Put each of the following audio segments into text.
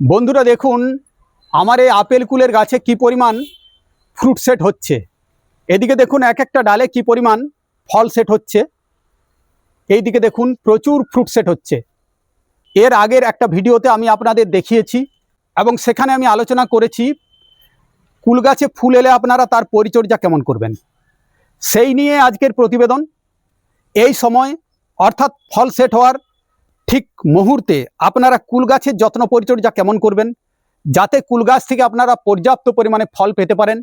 বন্ধুরা দেখুন, আমার এই আপেল কুলের গাছে কি পরিমাণ ফ্রুট সেট হচ্ছে? এদিকে দেখুন, এক একটা ডালে কি পরিমাণ ফল সেট হচ্ছে? এই দিকে দেখুন, প্রচুর ফ্রুট সেট হচ্ছে। এর আগের একটা ভিডিওতে আমি আপনাদের দেখিয়েছি এবং সেখানে আমি আলোচনা করেছি, কুল গাছে ফুল এলে আপনারা তার পরিচর্যা কেমন করবেন? সেই নিয়ে আজকের প্রতিবেদন। এই সময় অর্থাৎ ফল সেট হওয়ার ঠিক মুহূর্তে আপনারা কুল গাছের যত্ন পরিচর্যা কেমন করবেন? যাতে কুল গাছ থেকে আপনারা পর্যাপ্ত পরিমাণে ফল পেতে পারেন।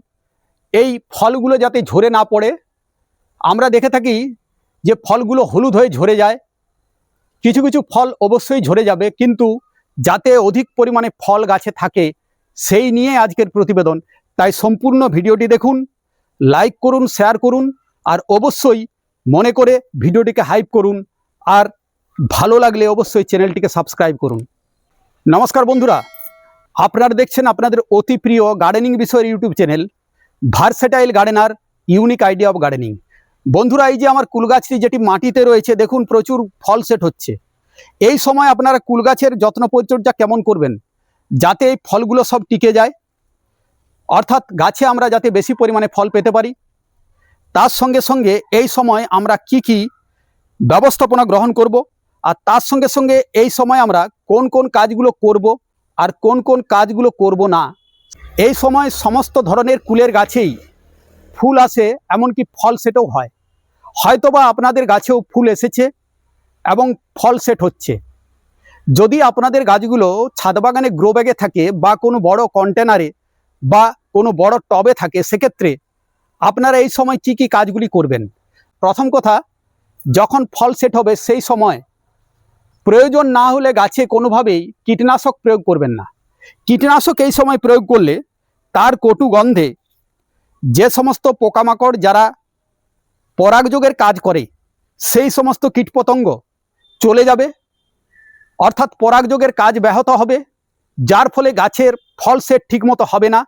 এই ফলগুলো যাতে ঝরে না পড়ে, আমরা দেখে থাকি যে ফলগুলো হলুদ হয়ে ঝরে যায়। কিছু কিছু ফল অবশ্যই ঝরে যাবে, কিন্তু যাতে অধিক পরিমাণে ফল গাছে থাকে, সেই নিয়ে আজকের প্রতিবেদন। তাই সম্পূর্ণ ভিডিওটি দেখুন, লাইক করুন, শেয়ার করুন, আর অবশ্যই মনে করে ভিডিওটিকে হাইপ করুন। আর ভালো লাগলে অবশ্যই চ্যানেলটিকে সাবস্ক্রাইব করুন। নমস্কার বন্ধুরা, আপনারা দেখছেন আপনাদের অতি প্রিয় গার্ডেনিং বিষয়ের YouTube channel versatile gardener unique idea of gardening বন্ধুরা, এই যে আমার কুলগাছটি যেটি মাটিতে রয়েছে, দেখুন প্রচুর ফল সেট হচ্ছে। এই সময় আপনারা কুল গাছের যত্ন পরিচর্যা কেমন করবেন, যাতে এই ফলগুলো সব টিকে যায়? অর্থাৎ গাছে আমরা যাতে বেশি পরিমাণে ফল পেতে পারি? তার সঙ্গে সঙ্গে এই সময় আমরা কি কি ব্যবস্থাপনা গ্রহণ করব? আর তার সঙ্গে সঙ্গে এই সময় আমরা কোন কোন কাজগুলো করব আর কোন কোন কাজগুলো করব না, এই সময় সমস্ত ধরনের কুলের গাছেই ফুল আসে, এমনকি ফল সেটও হয়। হয়তোবা আপনাদের গাছেও ফুল এসেছে এবং ফল সেট হচ্ছে। যদি আপনাদের গাছগুলো ছাদ বাগানে গ্রো ব্যাগে থাকে বা কোনো বড় কন্টেনারে বা কোনো বড় টবে থাকে, সেক্ষেত্রে আপনারা এই সময় কি কি কাজগুলি করবেন? প্রথম কথা, যখন ফল সেট হবে সেই সময় প্রয়োজন না হলে গাছে কোনোভাবেই কীটনাশক প্রয়োগ করবেন না। কীটনাশক এই সময় প্রয়োগ করলে তার কটু গন্ধে যে সমস্ত পোকামাকড় যারা পরাগযোগের কাজ করে, সেই সমস্ত কীটপতঙ্গ চলে যাবে। অর্থাৎ পরাগযোগের কাজ ব্যাহত হবে, যার ফলে গাছের ফল সেট ঠিকমতো হবে না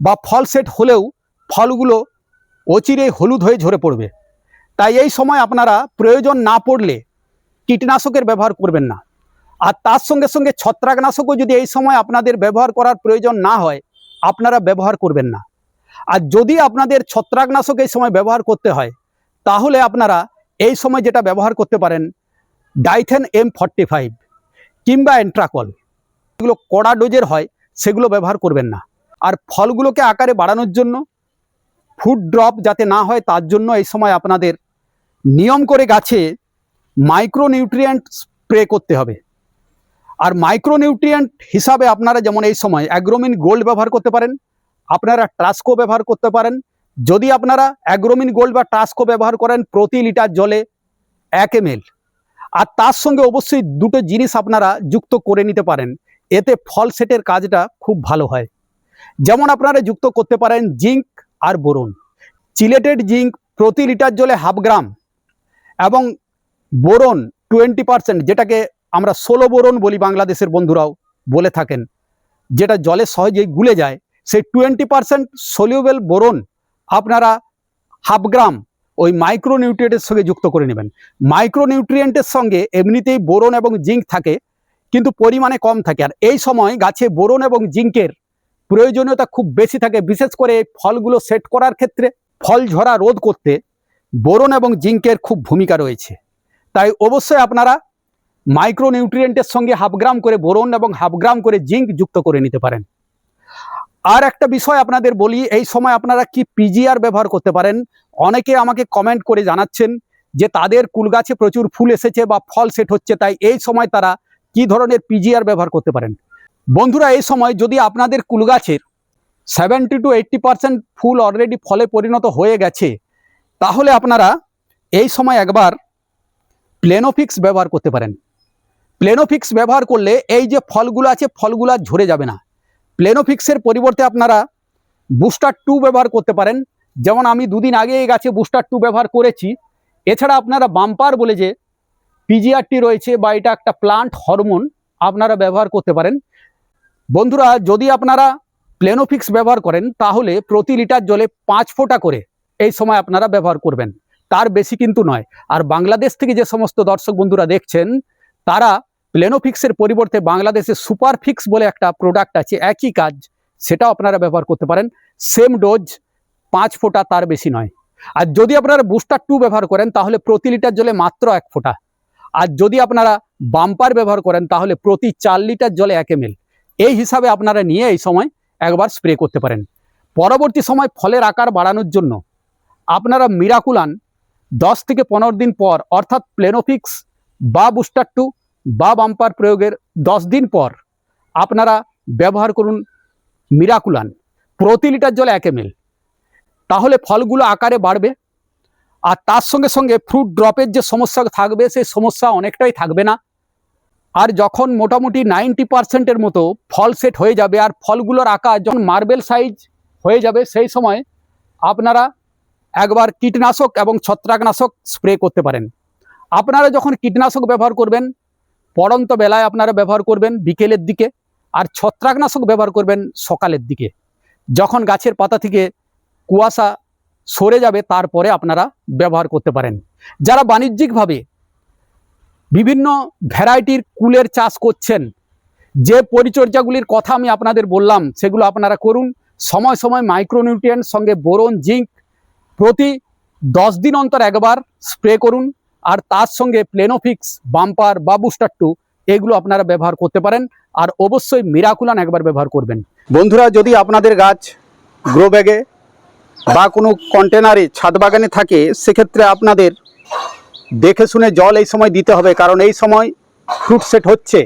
বা ফল সেট হলেও ফলগুলো অচিরে হলুদ হয়ে ঝরে পড়বে। তাই এই সময় আপনারা প্রয়োজন না পড়লে কীটনাশকের ব্যবহার করবেন না। আর তার সঙ্গে সঙ্গে ছত্রাকনাশকও যদি এই সময় আপনাদের ব্যবহার করার প্রয়োজন না হয়, আপনারা ব্যবহার করবেন না। আর যদি আপনাদের ছত্রাকনাশক এই সময় ব্যবহার করতে হয়, তাহলে আপনারা এই সময় যেটা ব্যবহার করতে পারেন, ডাইথেন এম ফর্টি ফাইভ কিংবা এন্ট্রাকল। এগুলো কড়া ডোজের হয়, সেগুলো ব্যবহার করবেন না। আর ফলগুলোকে আকারে বাড়ানোর জন্য ফুড ড্রপ যাতে না হয়, তার জন্য এই সময় আপনাদের নিয়ম করে গাছে মাইক্রোনিউট্রিয়েন্ট স্প্রে করতে হবে। আর মাইক্রোনিউট্রিয়েন্ট হিসাবে আপনারা যেমন এই সময় অ্যাগ্রোমিন গোল্ড ব্যবহার করতে পারেন, আপনারা ট্রাস্কো ব্যবহার করতে পারেন। যদি আপনারা অ্যাগ্রোমিন গোল্ড বা ট্রাস্কো ব্যবহার করেন প্রতি লিটার জলে এক এম আর তার সঙ্গে অবশ্যই দুটো জিনিস আপনারা যুক্ত করে নিতে পারেন। এতে ফল সেটের কাজটা খুব ভালো হয়। যেমন আপনারা যুক্ত করতে পারেন জিঙ্ক আর বোরন। চিলেটেড জিঙ্ক প্রতি লিটার জলে হাফ গ্রাম এবং বোরন টোয়েন্টি পার্সেন্ট, যেটাকে আমরা ষোলো বোরন বলি বাংলাদেশের বন্ধুরাও বলে থাকেন, যেটা জলে সহজেই গুলে যায়, সেই টোয়েন্টি পার্সেন্ট সলিউবেল বোরন আপনারা হাফ গ্রাম ওই মাইক্রোনিউট্রিয়েন্টের সঙ্গে যুক্ত করে নেবেন। মাইক্রোনিউট্রিয়েন্টের সঙ্গে এমনিতেই বোরন এবং জিঙ্ক থাকে, কিন্তু পরিমাণে কম থাকে। আর এই সময় গাছে বোরন এবং জিঙ্কের প্রয়োজনীয়তা খুব বেশি থাকে, বিশেষ করে ফলগুলো সেট করার ক্ষেত্রে, ফল ঝরা রোধ করতে বোরন এবং জিঙ্কের খুব ভূমিকা রয়েছে। তাই অবশ্যই আপনারা মাইক্রোনিউট্রিয়েন্টের সঙ্গে হাফ গ্রাম করে বোরন এবং হাফ গ্রাম করে জিঙ্ক যুক্ত করে নিতে পারেন। আর একটা বিষয় আপনাদের বলি, এই সময় আপনারা কি পিজিআর ব্যবহার করতে পারেন? অনেকে আমাকে কমেন্ট করে জানাচ্ছেন যে তাদের কুল গাছে প্রচুর ফুল এসেছে বা ফল সেট হচ্ছে, তাই এই সময় তারা কি ধরনের পিজিআর ব্যবহার করতে পারেন? বন্ধুরা, এই সময় যদি আপনাদের কুল গাছের সেভেন্টি টু এইট্টি পারসেন্ট ফুল অলরেডি ফলে পরিণত হয়ে গেছে, তাহলে আপনারা এই সময় একবার প্লেনোফিক্স ব্যবহার করতে পারেন। প্লেনোফিক্স ব্যবহার করলে এই যে ফলগুলো আছে, ফলগুলো ঝরে যাবে না। প্লেনোফিক্সের পরিবর্তে আপনারা বুস্টার টু ব্যবহার করতে পারেন। যেমন আমি দুদিন আগে এই গাছে বুস্টার টু ব্যবহার করেছি। এছাড়া আপনারা বাম্পার বলে যে পিজিআরটি রয়েছে বা এটা একটা প্লান্ট হরমোন আপনারা ব্যবহার করতে পারেন। বন্ধুরা, যদি আপনারা প্লেনোফিক্স ব্যবহার করেন, তাহলে প্রতি লিটার জলে পাঁচ ফোঁটা করে এই সময় আপনারা ব্যবহার করবেন। তার বেশি কিন্তু নয়। আর বাংলাদেশ থেকে যে সমস্ত দর্শক বন্ধুরা দেখছেন, তারা প্লেনোফিক্সের পরিবর্তে বাংলাদেশে সুপারফিক্স বলে একটা প্রোডাক্ট আছে, একই কাজ, সেটাও আপনারা ব্যবহার করতে পারেন। সেম ডোজ পাঁচ ফোঁটা তার বেশি নয়। আর যদি আপনারা বুস্টার টু ব্যবহার করেন, তাহলে প্রতি লিটার জলে মাত্র এক ফোঁটা। আর যদি আপনারা বাম্পার ব্যবহার করেন, তাহলে প্রতি চার লিটার জলে এক এমএল এই হিসাবে আপনারা নিয়ে এই সময় একবার স্প্রে করতে পারেন। পরবর্তী সময় ফলের আকার বাড়ানোর জন্য আপনারা মিরাকুলান দশ থেকে পনেরো দিন পর, অর্থাৎ প্লেনোফিক্স বা বুস্টার টু বা বাম্পার প্রয়োগের দশ দিন পর আপনারা ব্যবহার করুন মিরাকুলান প্রতি লিটার জলে এক এমএল তাহলে ফলগুলো আকারে বাড়বে আর তার সঙ্গে সঙ্গে ফ্রুট ড্রপের যে সমস্যা থাকবে, সেই সমস্যা অনেকটাই থাকবে না। আর যখন মোটামুটি নাইনটি পার্সেন্টের মতো ফল সেট হয়ে যাবে আর ফলগুলোর আকার যখন মার্বেল সাইজ হয়ে যাবে, সেই সময় আপনারা একবার কীটনাশক এবং ছত্রাকনাশক স্প্রে করতে পারেন। আপনারা যখন কীটনাশক ব্যবহার করবেন, পড়ন্ত বেলায় আপনারা ব্যবহার করবেন, বিকেলের দিকে, আর ছত্রাকনাশক ব্যবহার করবেন সকালের দিকে। যখন গাছের পাতা থেকে কুয়াশা সরে যাবে, তারপরে আপনারা ব্যবহার করতে পারেন। যারা বাণিজ্যিকভাবে বিভিন্ন ভ্যারাইটির কুলের চাষ করছেন, যে পরিচর্যাগুলির কথা আমি আপনাদের বললাম, সেগুলো আপনারা করুন। সময় সময় মাইক্রোনিউট্রিয়েন্ট সঙ্গে বোরন, জিঙ্ক প্রতি দশ দিন অন্তর একবার স্প্রে করুন, আর তার সঙ্গে প্লেনোফিক্স বাম্পার বা বুস্টার টু এগুলো আপনারা ব্যবহার করতে পারেন, আর অবশ্যই মিরাকুলান একবার ব্যবহার করবেন। বন্ধুরা, যদি আপনাদের গাছ গ্রো ব্যাগে বা কোনো কন্টেনারে ছাদ বাগানে থাকে, সেক্ষেত্রে আপনাদের দেখে শুনে জল এই সময় দিতে হবে, কারণ এই সময় ফ্রুট সেট হচ্ছে।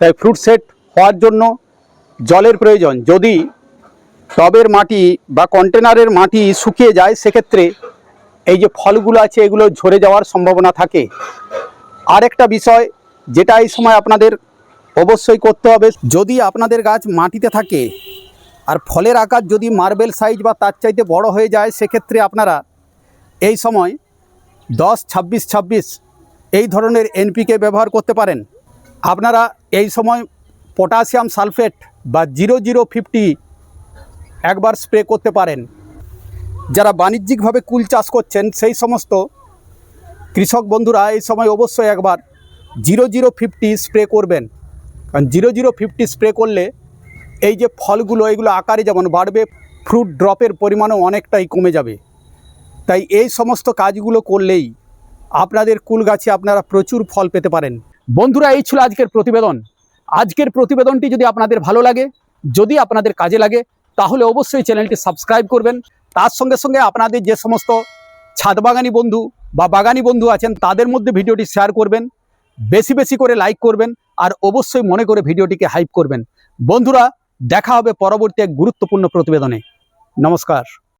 তাই ফ্রুট সেট হওয়ার জন্য জলের প্রয়োজন। যদি টবের মাটি বা কন্টেনারের মাটি শুকিয়ে যায়, সেক্ষেত্রে এই যে ফলগুলো আছে, এগুলো ঝরে যাওয়ার সম্ভাবনা থাকে। আরেকটা বিষয় যেটা এই সময় আপনাদের অবশ্যই করতে হবে, যদি আপনাদের গাছ মাটিতে থাকে আর ফলের আকার যদি মার্বেল সাইজ বা তার চাইতে বড় হয়ে যায়, সেক্ষেত্রে আপনারা এই সময় দশ, ছাব্বিশ ছাব্বিশ এই ধরনের এনপিকে ব্যবহার করতে পারেন। আপনারা এই সময় পটাশিয়াম সালফেট বা জিরো জিরো ফিফটি একবার স্প্রে করতে পারেন। যারা বাণিজ্যিকভাবে কুল চাষ করছেন, সেই সমস্ত কৃষক বন্ধুরা এই সময় অবশ্যই একবার জিরো জিরো ফিফটি স্প্রে করবেন। কারণ জিরো জিরো ফিফটি স্প্রে করলে এই যে ফলগুলো, এগুলো আকারে যেমন বাড়বে ফ্রুট ড্রপের পরিমাণও অনেকটাই কমে যাবে। তাই এই সমস্ত কাজগুলো করলেই আপনাদের কুল গাছে আপনারা প্রচুর ফল পেতে পারেন। বন্ধুরা, এই ছিল আজকের প্রতিবেদন। আজকের প্রতিবেদনটি যদি আপনাদের ভালো লাগে, যদি আপনাদের কাজে লাগে তাহলে অবশ্যই চ্যানেলটি সাবস্ক্রাইব করবেন। তার সঙ্গে সঙ্গে আপনাদের যে সমস্ত ছাদ বাগানি বন্ধু বা বাগানি বন্ধু আছেন, তাদের মধ্যে ভিডিওটি শেয়ার করবেন, বেশি বেশি করে লাইক করবেন, আর অবশ্যই মনে করে ভিডিওটিকে হাইপ করবেন। বন্ধুরা, দেখা হবে পরবর্তী এক গুরুত্বপূর্ণ প্রতিবেদনে। নমস্কার।